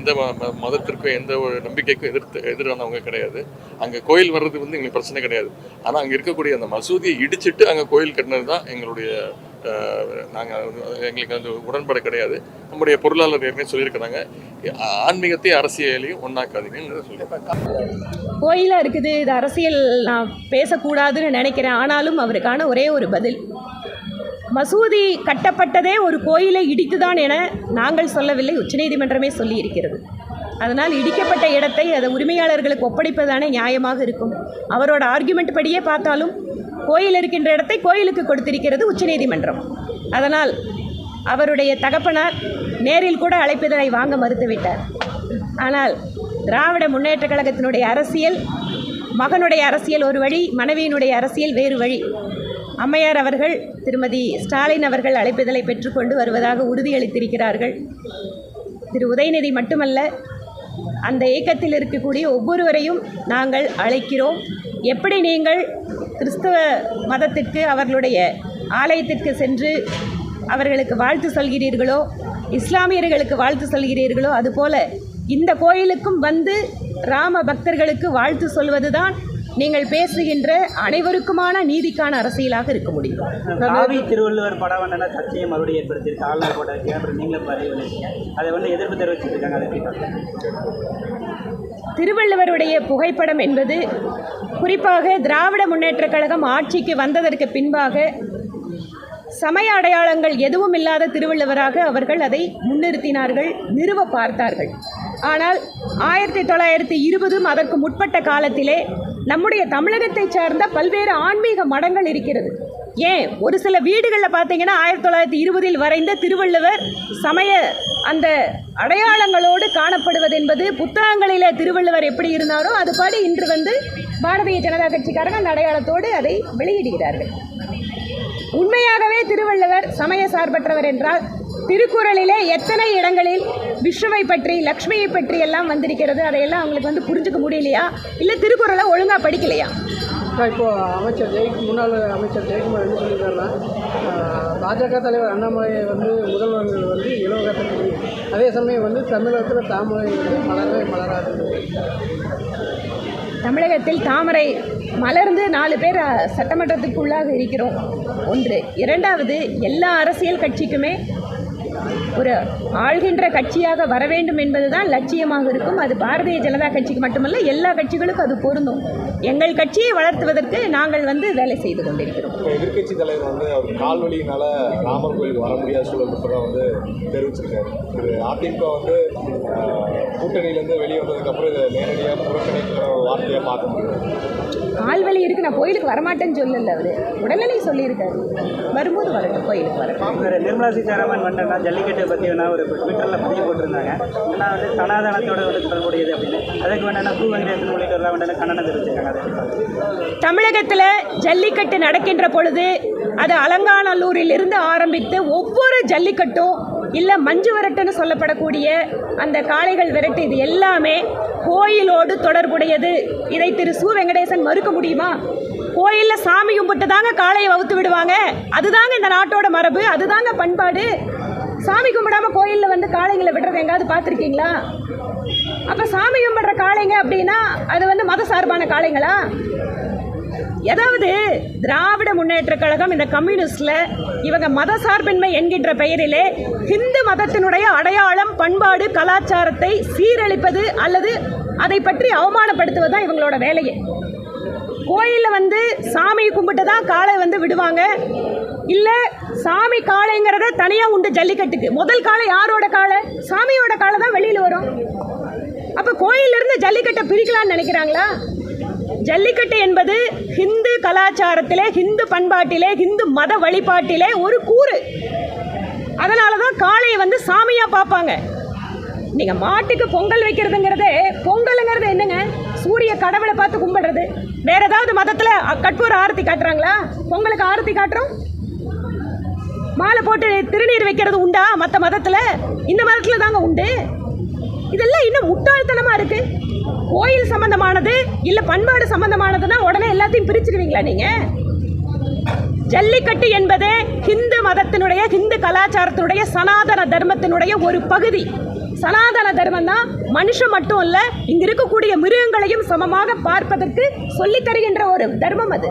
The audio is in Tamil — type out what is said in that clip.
எந்த ம- மதத்திற்கும் எந்த ஒரு நம்பிக்கைக்கும் எதிர்த்து எதிரானவங்க கிடையாது. அங்கே கோயில் வர்றது வந்து எங்களுக்கு பிரச்சனை கிடையாது. ஆனால் அங்கே இருக்கக்கூடிய அந்த மசூதியை இடிச்சிட்டு அங்கே கோயில் கட்டினது தான் எங்களுடைய நாங்கள் எங்களுக்கு அந்த உடன்பாடு கிடையாது. நம்முடைய பொருளாளர் ஏற்கனவே சொல்லியிருக்கிறாங்க. ஆன்மீகத்தையும் அரசியலையும் ஒன்றாக்காதீங்கன்னு சொல்லியிருக்காங்க கோயிலாக இருக்குது. இது அரசியல் நான் பேசக்கூடாதுன்னு நினைக்கிறேன். ஆனாலும் அவருக்கான ஒரே ஒரு பதில். மசூதி கட்டப்பட்டதே ஒரு கோயிலை இடித்துதான் என நாங்கள் சொல்லவில்லை உச்சநீதிமன்றமே சொல்லியிருக்கிறது. அதனால் இடிக்கப்பட்ட இடத்தை அதை உரிமையாளர்களுக்கு ஒப்படைப்பதானே நியாயமாக இருக்கும். அவரோட ஆர்குமெண்ட் படியே பார்த்தாலும் கோயில் இருக்கின்ற இடத்தை கோயிலுக்கு கொடுத்திருக்கிறது உச்சநீதிமன்றம். அதனால் அவருடைய தகப்பனார் நேரில் கூட அழைப்பதனை வாங்க மறுத்துவிட்டார். ஆனால் திராவிட முன்னேற்ற கழகத்தினுடைய அரசியல் மகனுடைய அரசியல் ஒரு வழி மனைவியினுடைய அரசியல் வேறு வழி. அம்மையார் அவர்கள் திருமதி ஸ்டாலின் அவர்கள் அழைப்பிதழை பெற்றுக்கொண்டு வருவதாக உறுதியளித்திருக்கிறார்கள். திரு. உதயநிதி மட்டுமல்ல அந்த இயக்கத்தில் இருக்கக்கூடிய ஒவ்வொருவரையும் நாங்கள் அழைக்கிறோம். எப்படி நீங்கள் கிறிஸ்தவ மதத்திற்கு அவர்களுடைய ஆலயத்திற்கு சென்று அவர்களுக்கு வாழ்த்து சொல்கிறீர்களோ இஸ்லாமியர்களுக்கு வாழ்த்து சொல்கிறீர்களோ அதுபோல இந்த கோயிலுக்கும் வந்து ராம பக்தர்களுக்கு வாழ்த்து சொல்வதுதான் நீங்கள் பேசுகின்ற அனைவருக்குமான நீதிக்கான அரசியலாக இருக்க முடியும். காவி திருவள்ளுவர் படம் வந்து சர்ச்சையை மறுபடியும் ஏற்படுத்தியிருக்கு? ஆளுநர் போட்டிருக்கீங்க அப்புறம் நீங்களும் பதிவு பண்ணிருக்கீங்க. அதை வந்து எதிர்ப்பு தெரிவிச்சிட்டு இருக்காங்க அதை? திருவள்ளுவருடைய புகைப்படம் என்பது குறிப்பாக திராவிட முன்னேற்றக் கழகம் ஆட்சிக்கு வந்ததற்கு பின்பாக சமய அடையாளங்கள் எதுவும் இல்லாத திருவள்ளுவராக அவர்கள் அதை முன்னிறுத்தினார்கள் நிறுவ பார்த்தார்கள். ஆனால் ஆயிரத்தி தொள்ளாயிரத்தி இருபதும் அதற்கு முற்பட்ட காலத்திலே நம்முடைய தமிழகத்தை சார்ந்த பல்வேறு ஆன்மீக மடங்கள் இருக்கிறது. ஏன்? ஒரு சில வீடுகளில் பார்த்தீங்கன்னா ஆயிரத்தி தொள்ளாயிரத்தி இருபதில் வரைந்த திருவள்ளுவர் சமய அந்த அடையாளங்களோடு காணப்படுவது என்பது புத்தகங்களில் திருவள்ளுவர் எப்படி இருந்தாரோ அதுபடி இன்று வந்து பாரதிய ஜனதா கட்சிக்காரங்க அந்த அடையாளத்தோடு அதை வெளியிடுகிறார்கள். உண்மையாகவே திருவள்ளுவர் சமய சார்பற்றவர் என்றால் திருக்குறளிலே எத்தனை இடங்களில் விஷ்ணுவை பற்றி லக்ஷ்மியை பற்றி எல்லாம் வந்திருக்கிறது. அதையெல்லாம் அவங்களுக்கு வந்து புரிஞ்சுக்க முடியலையா? இல்லை திருக்குறளை ஒழுங்காக படிக்கலையா? அக்கா, இப்போ அமைச்சர் ஜெய் முன்னாள் அமைச்சர் ஜெயக்குமார் என்ன சொல்லியிருக்காருன்னா பாஜக தலைவர் அண்ணாமலை வந்து முதல்வர் வந்து இலவகத்தை அதே சமயம் வந்து தமிழகத்தில் தாமரை வந்து மலரவே மலராது. தமிழகத்தில் தாமரை மலர்ந்து நாலு பேர் அஹ், சட்டமன்றத்துக்குள்ளாக இருக்கிறோம். ஒன்று இரண்டாவது எல்லா அரசியல் கட்சிக்குமே ஒரு ஆள்கின்ற கட்சியாக வர வேண்டும் என்பதுதான் லட்சியமாக இருக்கும். அது பாரதிய ஜனதா கட்சிக்கு மட்டுமல்ல எல்லா கட்சிகளுக்கும் அது பொருந்தும். எங்கள் கட்சியை வளர்த்துவதற்கு நாங்கள் வந்து வேலை செய்து கொண்டிருக்கிறோம். எதிர்கட்சி தலைவர் வந்து அவர் கால்வழியினால ராமர் கோயிலுக்கு வர முடியாத சூழல் வந்து தெரிவிச்சிருக்காரு. இது அதிமுக வந்து கூட்டணியிலேருந்து வெளியே வந்ததுக்கப்புறம் இதை நேரடியாக புறக்கணிக்கிற வார்த்தையாக பார்க்க முடியும். ஆள்வலி இருக்கு நான் கோயிலுக்கு வரமாட்டேன்னு சொல்லல அவர். உடல்நிலை சொல்லியிருக்காரு. வரும்போது வரட்டும் கோயிலுக்கு வரட்டும். இவர் நிர்மலா சீதாராமன் வந்துட்டா ஜல்லிக்கட்டை பற்றி வேணா ஒரு ட்விட்டரில் பதிவு போட்டிருந்தாங்க. ஏன்னா வந்து சனாதனத்தோட வந்து தொடர்புடையது அப்படின்னு. அதுக்கு வேணா பூ வெங்கடேசன் உள்ளிட்டவர்லாம் வந்து கண்டனம் தெரிவிச்சிருக்காங்க? தமிழகத்தில் ஜல்லிக்கட்டு நடக்கின்ற பொழுது அது அலங்காநல்லூரில் இருந்து ஆரம்பித்து ஒவ்வொரு ஜல்லிக்கட்டும் இல்லை மஞ்சு விரட்டுன்னு சொல்லப்படக்கூடிய அந்த காளைகள் விரட்டு இது எல்லாமே கோயிலோடு தொடர்புடையது. இதை திரு சு வெங்கடேசன் மறுக்க முடியுமா? கோயிலில் சாமி கும்பிட்டு தாங்க காளையை வவுத்து விடுவாங்க. அதுதாங்க இந்த நாட்டோட மரபு அதுதாங்க பண்பாடு. சாமி கும்பிடாம கோயிலில் வந்து காளைங்களை விடுறது எங்காவது பார்த்துருக்கீங்களா? அப்போ சாமி கும்பிடுற காளைங்க அப்படின்னா அது வந்து மத சார்பான காளைங்களா? ஏதாவது திராவிட முன்னேற்ற கழகம் இந்த கம்யூனிஸ்டில் இவங்க மத சார்பின்மை என்கின்ற பெயரிலே ஹிந்து மதத்தினுடைய அடையாளம் பண்பாடு கலாச்சாரத்தை சீரழிப்பது அல்லது அதை பற்றி அவமானப்படுத்துவது தான் இவங்களோட வேலையே. கோயிலில் வந்து சாமி கும்பிட்டு தான் காளை வந்து விடுவாங்க. இல்லை சாமி காளைங்கிறத தனியாக உண்டு ஜல்லிக்கட்டுக்கு. முதல் காலை யாரோட காலை சாமியோட காலை தான் வெளியில் வரும். அப்போ கோயிலிருந்து ஜல்லிக்கட்டை பிரிக்கலான்னு நினைக்கிறாங்களா? ஜல்லிக்கட்டு என்பது ஹிந்து கலாச்சாரத்திலே ஹிந்து பண்பாட்டிலே ஹிந்து மத வழிபாட்டிலே ஒரு கூறு. அதனால தான் காளையை வந்து சாமியாக பார்ப்பாங்க. நீங்கள் மாட்டுக்கு பொங்கல் வைக்கிறதுங்கிறதே பொங்கலுங்கிறது என்னங்க? சூரிய கடவுளை பார்த்து கும்பிடுறது. வேற ஏதாவது மதத்தில் கற்பூர ஆரத்தி காட்டுறாங்களா? பொங்கலுக்கு ஆரத்தி காட்டுறோம். மாலை போட்டு திருநீர் வைக்கிறது உண்டா மற்ற மதத்தில்? இந்த மதத்தில் தாங்க உண்டு. இதெல்லாம் இன்னும் முட்டாள்தனமாக இருக்கு? கோயில் சம்பந்தமானது இல்லை பண்பாடு சம்பந்தமானதுன்னா உடனே எல்லாத்தையும் பிரிச்சிருவீங்களா நீங்கள் ஜல்லிக்கட்டு என்பது ஹிந்து மதத்தினுடைய ஹிந்து கலாச்சாரத்தினுடைய சனாதன தர்மத்தினுடைய ஒரு பகுதி. சனாதன தர்மம் தான் மனுஷன் மட்டும் இல்லை இங்கே இருக்கக்கூடிய மிருகங்களையும் சமமாக பார்ப்பதற்கு சொல்லித் தருகின்ற ஒரு தர்மம் அது.